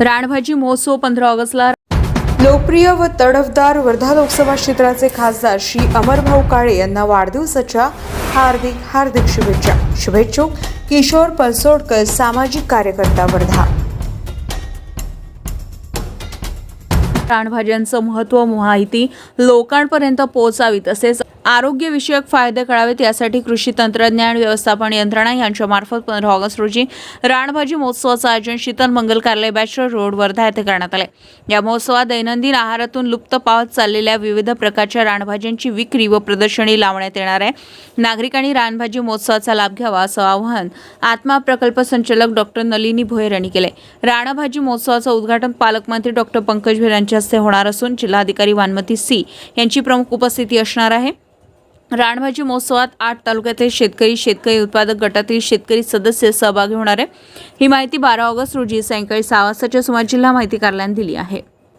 राणभाजी महोत्सव पंधरा ऑगस्टला. लोकप्रिय व तडफदार वर्धा लोकसभा क्षेत्राचे खासदार श्री अमरभाऊ काळे यांना वाढदिवसाच्या हार्दिक हार्दिक शुभेच्छा. शुभेच्छुक किशोर पलसोडकर सामाजिक कार्यकर्ता वर्धा. रानभाज्यांचं महत्त्व माहिती लोकांपर्यंत पोहोचावी तसेच आरोग्यविषयक फायदे कळावेत यासाठी कृषी तंत्रज्ञान व्यवस्थापन यंत्रणा यांच्यामार्फत पंधरा ऑगस्ट रोजी रानभाजी महोत्सवाचं आयोजन शीतल मंगल कार्यालय बॅचलर रोड वर्धा येथे करण्यात आले. या महोत्सवात दैनंदिन आहारातून लुप्त पावत चाललेल्या विविध प्रकारच्या रानभाज्यांची विक्री व प्रदर्शनी लावण्यात येणार आहे. नागरिकांनी रानभाजी महोत्सवाचा लाभ घ्यावा असं आवाहन आत्मा प्रकल्प संचालक डॉक्टर नलिनी भोयर यांनी केले राणभाजी महोत्सवाचं उद्घाटन पालकमंत्री डॉक्टर पंकज भोयर यांच्या हस्ते होणार असून जिल्हाधिकारी वानमती सी यांची प्रमुख उपस्थिती असणार आहे. राणभाजी महोत्सवात आठ तालुक्यातील शेतकरी शेतकरी उत्पादक गटातील शेतकरी सदस्य सहभागी होणार आहे ही माहिती बारा ऑगस्ट रोजी सायंकाळी सहा वाजताच्या सुमारास जिल्हा माहिती कार्यालयाने दिली आहे.